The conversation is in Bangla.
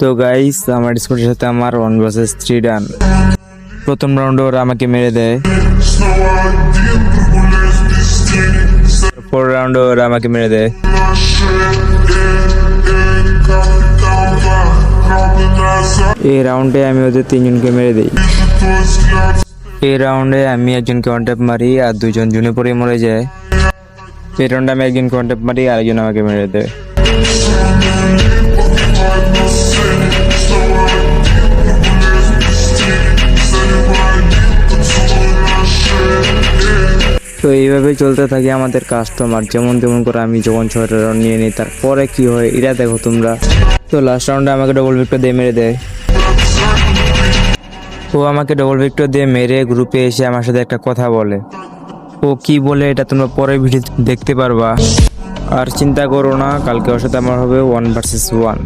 তো গাইস আমার স্কোরের সাথে আমার ওয়ান ভার্সেস থ্রি ডান প্রথম রাউন্ডে ওরা আমাকে মেরে দেয়। পর রাউন্ডে ওরা আমাকে মেরে দেয়। এই রাউন্ডে আমি ওদের তিনজনকে মেরে দিই। এই রাউন্ডে আমি একজনকে কন্ট্যাপ মারি আর দুজন জুনে পরে মরে যায়। এই রাউন্ডে আমি একজন কন্ট্যাপ মারি আর একজন আমাকে মেরে দেয়। তো এইভাবে চলতে থাকে আমাদের কাস্টমার যেমন তেমন করে আমি যখন ছয়টা রাউন্ড নিয়ে নিই, তারপরে কি হয় এটা দেখো তোমরা। তো লাস্ট রাউন্ডে আমাকে ডবল ভিক্টর দিয়ে মেরে দেয়। ও আমাকে ডবল ভিক্টর দিয়ে মেরে গ্রুপে এসে আমার সাথে একটা কথা বলে। ও কি বলে, এটা তোমরা পরে ভিডিও দেখতে পারবা। আর চিন্তা করো না কালকে আমার হবে ওয়ান ভার্সেস ওয়ান